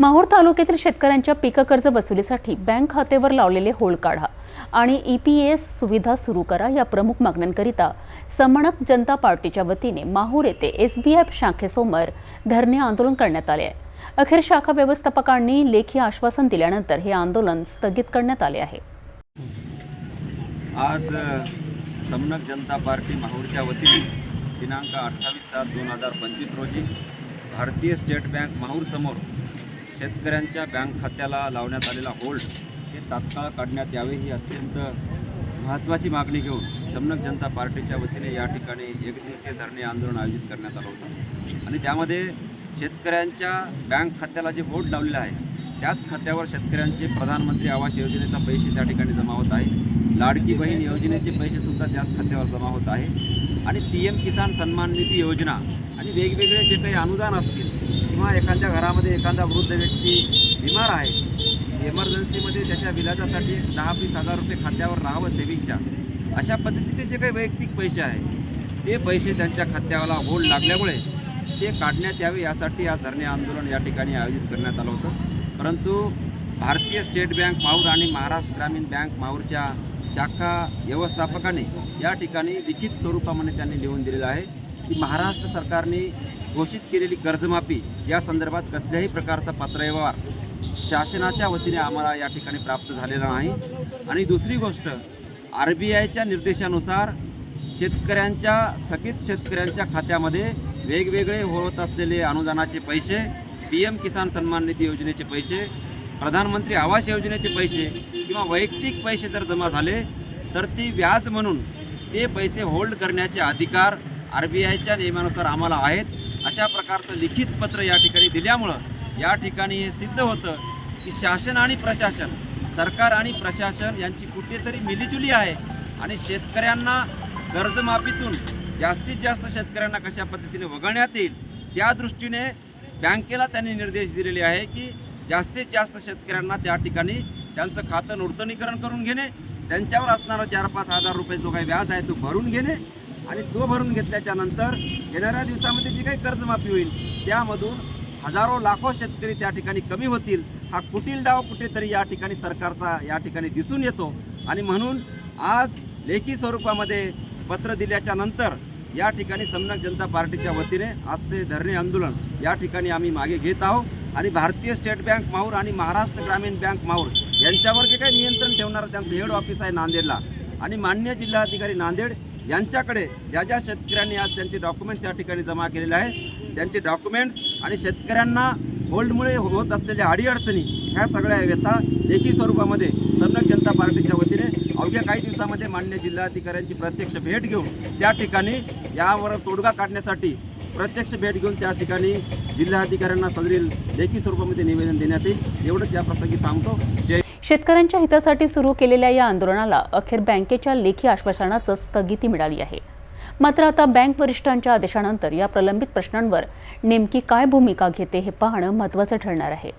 माहूर तालुक्यातील शेतकऱ्यांच्या पीक कर्ज वसुलीसाठी बँक खात्यावर लावलेले होळ काढा आणि ई पी एस सुविधा सुरू करा या प्रमुख मागण्यांकरिता समणक जनता पार्टीच्या वतीने माहूर येथे एस बी शाखेसमोर धरणे आंदोलन करण्यात आले आहे. अखेर शाखा व्यवस्थापकांनी लेखी आश्वासन दिल्यानंतर हे आंदोलन स्थगित करण्यात आले आहे. आज समनक जनता पार्टी माहूरच्या वतीने दिनांक अठ्ठावीस सात दोन हजार पंचवीस रोजी भारतीय स्टेट बँक माहूरसमोर शेतकऱ्यांच्या बँक खात्याला लावण्यात आलेला होल्ड हे तात्काळ काढण्यात यावे ही अत्यंत महत्त्वाची मागणी घेऊन चमनक जनता पार्टीच्या वतीने या ठिकाणी एकदिवसीय धरणे आंदोलन आयोजित करण्यात आलं होतं. आणि त्यामध्ये शेतकऱ्यांच्या बँक खात्याला जे होल्ड लावलेलं आहे त्याच खात्यावर शेतकऱ्यांचे प्रधानमंत्री आवास योजनेचा पैसे त्या ठिकाणी जमा होत आहे. लाडकी बहीण योजनेचे पैसेसुद्धा त्याच खात्यावर जमा होत आहे. आणि पी एम किसान सन्मान निधी योजना आणि वेगवेगळे जे काही अनुदान असतील किंवा एखाद्या घरामध्ये एखादा वृद्ध व्यक्ती बिमार आहे इमर्जन्सीमध्ये त्याच्या विलाजासाठी एक दहा वीस हजार रुपये खात्यावर राहावं सेविंगच्या अशा पद्धतीचे जे काही वैयक्तिक पैसे आहेत ते पैसे त्यांच्या खात्याला होल्ड लागल्यामुळे ते काढण्यात यावे यासाठी आज धरणे आंदोलन या ठिकाणी आयोजित करण्यात आलं होतं. परंतु भारतीय स्टेट बँक माहूर आणि महाराष्ट्र ग्रामीण बँक माहूरच्या शाखा व्यवस्थापकाने या ठिकाणी लिखित स्वरूपामध्ये त्यांनी लिहून दिलेलं आहे की महाराष्ट्र सरकारने घोषित केलेली कर्जमाफी या संदर्भात कसल्याही प्रकारचा पत्रव्यवहार शासनाच्या वतीने आम्हाला या ठिकाणी प्राप्त झालेला नाही. आणि दुसरी गोष्ट आर बी आयच्या निर्देशानुसार शेतकऱ्यांच्या थकीत शेतकऱ्यांच्या खात्यामध्ये वेगवेगळे होत असलेले अनुदानाचे पैसे पी एम किसान सन्मान निधी योजनेचे पैसे प्रधानमंत्री आवास योजनेचे पैसे किंवा वैयक्तिक पैसे जर जमा झाले तर ती व्याज म्हणून ते पैसे होल्ड करण्याचे अधिकार आर बी आयच्या नियमानुसार आम्हाला आहेत. अशा प्रकारचं लिखित पत्र या ठिकाणी दिल्यामुळं या ठिकाणी हे सिद्ध होतं की शासन आणि प्रशासन सरकार आणि प्रशासन यांची कुठेतरी मिलीजुली आहे आणि शेतकऱ्यांना कर्जमाफीतून जास्तीत जास्त शेतकऱ्यांना कशा पद्धतीने वगळण्यात येईल त्या दृष्टीने बँकेला त्यांनी निर्देश दिलेले आहे की जास्तीत जास्त शेतकऱ्यांना त्या ठिकाणी त्यांचं खातं नूतनीकरण करून घेणे त्यांच्यावर असणारा चार पाच हजार रुपये जो काही व्याज आहे तो भरून घेणे आणि तो भरून घेतल्याच्या नंतर येणाऱ्या दिवसामध्ये जी काही कर्जमाफी होईल त्यामधून हजारो लाखो शेतकरी त्या ठिकाणी कमी होतील. हा कुटील डाव कुठेतरी या ठिकाणी सरकारचा या ठिकाणी दिसून येतो. आणि म्हणून आज लेखी स्वरूपामध्ये पत्र दिल्याच्या नंतर या ठिकाणी समनक जनता पार्टीच्या वतीने आजचे धरणे आंदोलन या ठिकाणी आम्ही मागे घेत आहोत. आणि भारतीय स्टेट बँक माहूर आणि महाराष्ट्र ग्रामीण बँक माहूर यांच्यावर जे काही नियंत्रण ठेवणारं त्यांचं हेड ऑफिस आहे नांदेडला. आणि मान्य जिल्हाधिकारी नांदेड यांच्याकडे ज्या ज्या शेतकऱ्यांनी आज त्यांचे डॉक्युमेंट्स या ठिकाणी जमा केलेले आहे त्यांचे डॉक्युमेंट्स आणि शेतकऱ्यांना होल्डमुळे होत असलेल्या अडीअडचणी ह्या सगळ्या व्यथा लेखी स्वरूपामध्ये समनक जनता पार्टीच्या वतीने अवघ्या काही दिवसामध्ये मान्य जिल्हाधिकाऱ्यांची प्रत्यक्ष भेट घेऊन त्या ठिकाणी यावर तोडगा काढण्यासाठी प्रत्यक्ष भेट घेऊन त्या ठिकाणी जिल्हाधिकाऱ्यांना सदरील लेखी स्वरूपामध्ये निवेदन देण्यात येईल. एवढंच या प्रसंगी थांबतो. जय शेतकऱ्यांच्या हितासाठी सुरू केलेल्या या आंदोलनाला अखेर बँकेच्या लेखी आश्वासनाचं स्थगिती मिळाली आहे. मात्र आता बँक वरिष्ठांच्या आदेशानंतर या प्रलंबित प्रश्नांवर नेमकी काय भूमिका घेते हे पाहणं महत्त्वाचं ठरणार आहे.